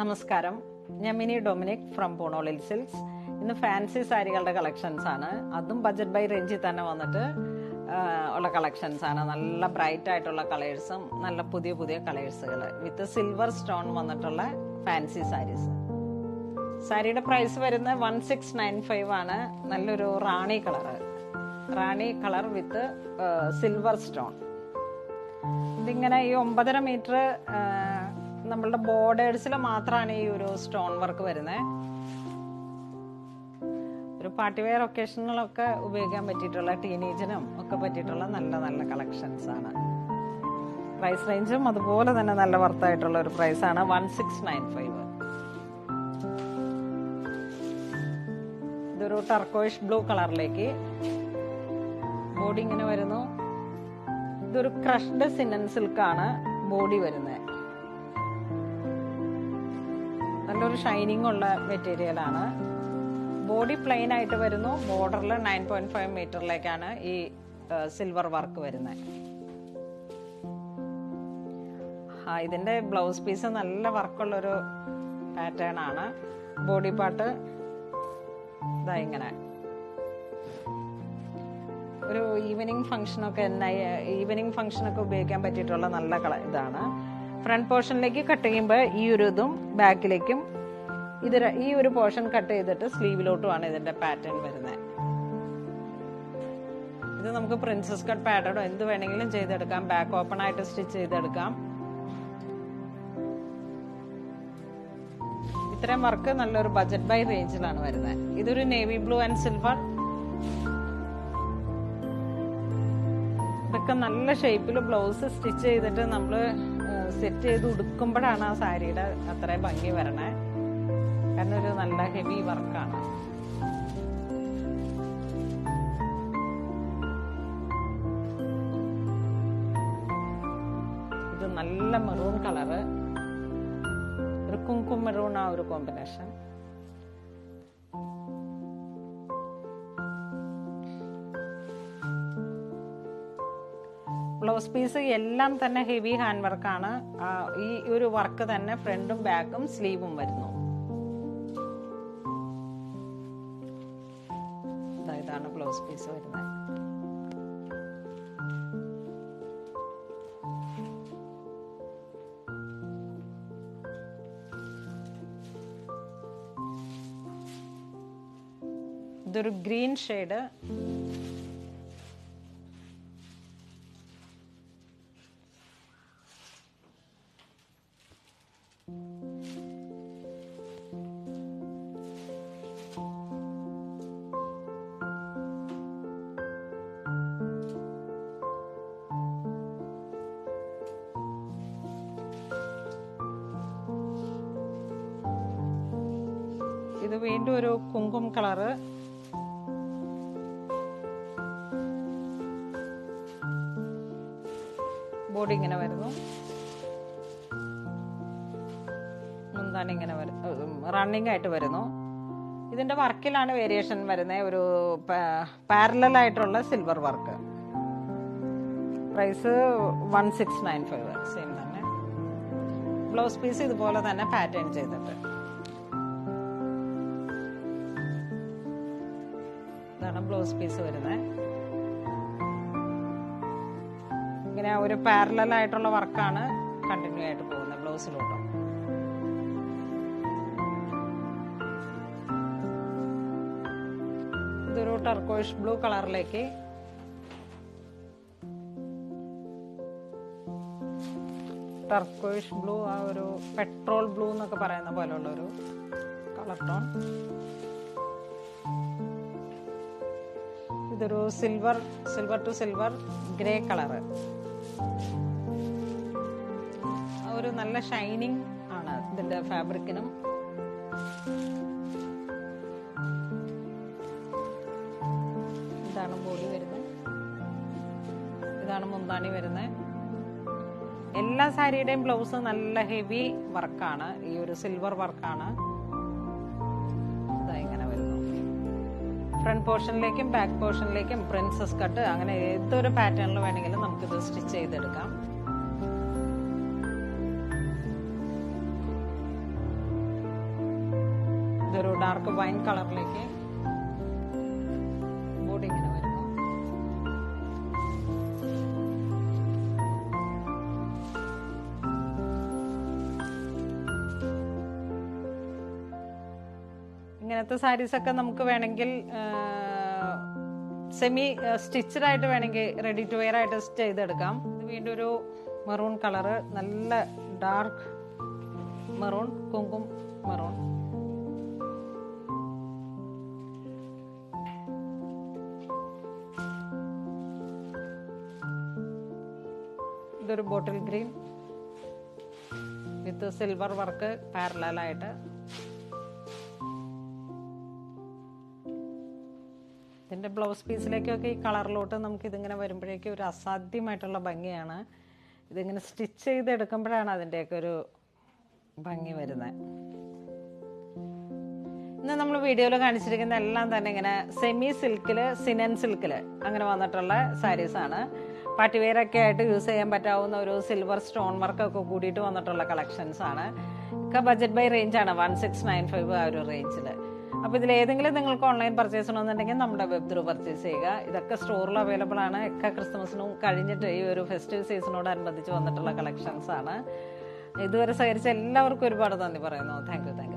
നമസ്കാരം. ഞാൻ Mini Dominic from പൂണോളിൽ സിൽക്സ്. ഇന്ന് ഫാൻസി സാരികളുടെ കളക്ഷൻസ് ആണ്. അതും ബജറ്റ് ബൈ റേഞ്ചിൽ തന്നെ വന്നിട്ട് ഉള്ള കളക്ഷൻസ് ആണ്. നല്ല ബ്രൈറ്റ് ആയിട്ടുള്ള കളേഴ്സും നല്ല പുതിയ പുതിയ കളേഴ്സുകൾ വിത്ത് സിൽവർ സ്റ്റോൺ വന്നിട്ടുള്ള ഫാൻസി സാരീസ് സാരിയുടെ പ്രൈസ് വരുന്നത് വൺ സിക്സ് നയൻ ഫൈവ് ആണ്. നല്ലൊരു റാണി കളറ് റാണി കളർ വിത്ത് സിൽവർ സ്റ്റോൺ ഇതിങ്ങനെ ഈ ഒമ്പതര മീറ്റർ നമ്മളുടെ ബോർഡേഴ്സിൽ മാത്രമാണ് ഈ ഒരു സ്റ്റോൺ വർക്ക് വരുന്നത് ഒരു പാർട്ടി വെയർ ഒക്കേഷനിലൊക്കെ ഉപയോഗിക്കാൻ പറ്റിയിട്ടുള്ള ടീനേജിനും ഒക്കെ പറ്റിയിട്ടുള്ള നല്ല നല്ല കളക്ഷൻസ് ആണ്. പ്രൈസ് റേഞ്ചും അതുപോലെ തന്നെ നല്ല വർത്തായിട്ടുള്ള ഒരു പ്രൈസ് ആണ് വൺ സിക്സ് നയൻ ഫൈവ്. ഇതൊരു ടർക്കോയിഷ് ബ്ലൂ കളറിലേക്ക് ബോഡി ഇങ്ങനെ വരുന്നു. ഇതൊരു ക്രഷ്ഡ് സിനൻ സിൽക്കാണ് ബോഡി വരുന്നത് നല്ലൊരു ഷൈനിങ് ഉള്ള മെറ്റീരിയലാണ് ബോഡി പ്ലെയിൻ ആയിട്ട് വരുന്നു. ബോർഡറിൽ നയൻ പോയിന്റ് ഫൈവ് മീറ്ററിലേക്കാണ് ഈ സിൽവർ വർക്ക് വരുന്നത് ഇതിന്റെ ബ്ലൗസ് പീസ് നല്ല വർക്കുള്ളൊരു പാറ്റേൺ ആണ്. ബോഡി പാർട്ട് ഇതാ ഇങ്ങനെ. ഒരു ഈവനിങ് ഫംഗ്ഷനൊക്കെ ഈവനിങ് ഫംഗ്ഷനൊക്കെ ഉപയോഗിക്കാൻ പറ്റിയിട്ടുള്ള നല്ല കള ഇതാണ്. ഫ്രണ്ട് പോർഷനിലേക്ക് കട്ട് ചെയ്യുമ്പോൾ ഈ ഒരു ഇതും ബാക്കിലേക്കും ഇത് ഈ ഒരു പോർഷൻ കട്ട് ചെയ്തിട്ട് സ്ലീവിലോട്ടുമാണ് ഇതിന്റെ പാറ്റേൺ വരുന്നത് ഇത് നമുക്ക് പ്രിൻസസ് കട്ട് പാറ്റേണോ എന്ത് വേണമെങ്കിലും ചെയ്തെടുക്കാം. ബാക്ക് ഓപ്പൺ ആയിട്ട് സ്റ്റിച്ച് ചെയ്തെടുക്കാം. ഇത്രയും വർക്ക് നല്ലൊരു ബജറ്റ് ബൈ റേഞ്ചിലാണ് വരുന്നത് ഇതൊരു നേവി ബ്ലൂ ആൻഡ് സിൽവർ. ഇതൊക്കെ നല്ല ഷേപ്പിൽ ബ്ലൗസ് സ്റ്റിച്ച് ചെയ്തിട്ട് നമ്മൾ സെറ്റ് ചെയ്ത് ഉടുക്കുമ്പോഴാണ് ആ സാരിയുടെ അത്രയും ഭംഗി വരണേ. കാരണം ഒരു നല്ല ഹെവി വർക്കാണ് ഇത് നല്ല മെറൂൺ കളറ് ഒരു കുങ്കും മെറൂൺ ആ ഒരു കോമ്പിനേഷൻ ബ്ലൗസ് പീസ് എല്ലാം തന്നെ ഹെവി ഹാൻഡ് വർക്കാണ് ഈ ഒരു വർക്ക് തന്നെ ഫ്രണ്ടും ബാക്കും സ്ലീവും വരുന്നു. ഇതാണ് ബ്ലൗസ് പീസ് വരുന്നത്. ഇതൊരു ഗ്രീൻ ഷെയ്ഡ്. ഇത് വീണ്ടും ഒരു കുങ്കും കളറ്. ബോഡി ഇങ്ങനെ വരുന്നു. മുന്താണി ഇങ്ങനെ റണ്ണിംഗ് ആയിട്ട് വരുന്നു. ഇതിന്റെ വർക്കിലാണ് വേരിയേഷൻ വരുന്നത് ഒരു പാരലൽ ആയിട്ടുള്ള silver work price one six nine five same തന്നെ. ബ്ലൗസ് പീസ് ഇതുപോലെ തന്നെ പാറ്റേൺ ചെയ്തിട്ട്. ബ്ലൗസ് പീസ് വരുന്നത് ഇങ്ങനെ ഒരു പാരലൽ ആയിട്ടുള്ള വർക്കാണ് കണ്ടിന്യൂ ആയിട്ട് പോകുന്നത് ബ്ലൗസിലോട്ടും ഇതൊരു ടർക്കോയിഷ് ബ്ലൂ കളറിലേക്ക് ടർക്കോയിഷ് ബ്ലൂ ആ ഒരു പെട്രോൾ ബ്ലൂ എന്നൊക്കെ പറയുന്ന പോലെയുള്ള ഒരു കളർ ടോൺ ഇതൊരു silver silver to silver grey colour ഒരു നല്ല ഷൈനിങ് ആണ് ഇതിന്റെ ഫാബ്രിക്കിനും ഇതാണ് ബോഡി വരുന്നത്. ഇതാണ് മുന്താണി വരുന്നത്. എല്ലാ സാരിയുടെയും ബ്ലൗസ് നല്ല ഹെവി വർക്കാണ് ഈ ഒരു സിൽവർ വർക്കാണ് ഫ്രണ്ട് പോർഷനിലേക്കും ബാക്ക് പോർഷനിലേക്കും പ്രിൻസസ് കട്ട്. അങ്ങനെ ഏതൊരു പാറ്റേണിൽ വേണമെങ്കിലും നമുക്കിത് സ്റ്റിച്ച് ചെയ്തെടുക്കാം. ഇതൊരു ഡാർക്ക് വൈൻ കളറിലേക്ക് ഇങ്ങനത്തെ സാരീസ് ഒക്കെ നമുക്ക് വേണമെങ്കിൽ സെമി സ്റ്റിച്ചഡ് ആയിട്ട് വേണമെങ്കിൽ റെഡി ടു വെയർ ആയിട്ട് ചെയ്തെടുക്കാം. ഇത് വീണ്ടും ഒരു മെറൂൺ കളറ് നല്ല ഡാർക്ക് മെറൂൺ കുങ്കും മെറൂൺ ഇതൊരു bottle green with silver work പാരലായിട്ട് ഇതിന്റെ ബ്ലൗസ് പീസിലേക്കൊക്കെ ഈ കളറിലോട്ട് നമുക്ക് ഇതിങ്ങനെ വരുമ്പോഴേക്കും ഒരു അസാധ്യമായിട്ടുള്ള ഭംഗിയാണ്. ഇതിങ്ങനെ സ്റ്റിച്ച് ചെയ്തെടുക്കുമ്പോഴാണ് അതിന്റെയൊക്കെ ഒരു ഭംഗി വരുന്നത്. ഇന്ന് നമ്മൾ വീഡിയോയിൽ കാണിച്ചിരിക്കുന്ന എല്ലാം തന്നെ ഇങ്ങനെ സെമി സിൽക്കിൽ സിനൻ സിൽക്കിൽ അങ്ങനെ വന്നിട്ടുള്ള സാരീസാണ് പാട്ടിവേരൊക്കെ ആയിട്ട് യൂസ് ചെയ്യാൻ പറ്റാവുന്ന ഒരു സിൽവർ സ്റ്റോൺ വർക്കൊക്കെ കൂടിയിട്ട് വന്നിട്ടുള്ള കളക്ഷൻസ് ആണ്. ഒക്കെ ബജറ്റ് ബൈ റേഞ്ച് ആണ്. വൺ സിക്സ് നയൻ ഫൈവ് ആ ഒരു റേഞ്ചിൽ അപ്പോൾ ഇതിൽ ഏതെങ്കിലും നിങ്ങൾക്ക് ഓൺലൈൻ പർച്ചേസ് ചെയ്യണമെന്നുണ്ടെങ്കിൽ നമ്മുടെ വെബ് ത്രൂ പർച്ചേസ് ചെയ്യുക. ഇതൊക്കെ സ്റ്റോറിൽ അവൈലബിൾ ആണ്. ഒക്കെ ക്രിസ്മസിനും കഴിഞ്ഞിട്ട് ഈ ഒരു ഫെസ്റ്റിവൽ സീസണോടനുബന്ധിച്ച് വന്നിട്ടുള്ള കളക്ഷൻസ് ആണ്. ഇതുവരെ സഹകരിച്ച എല്ലാവർക്കും ഒരുപാട് നന്ദി പറയുന്നു. Thank you thank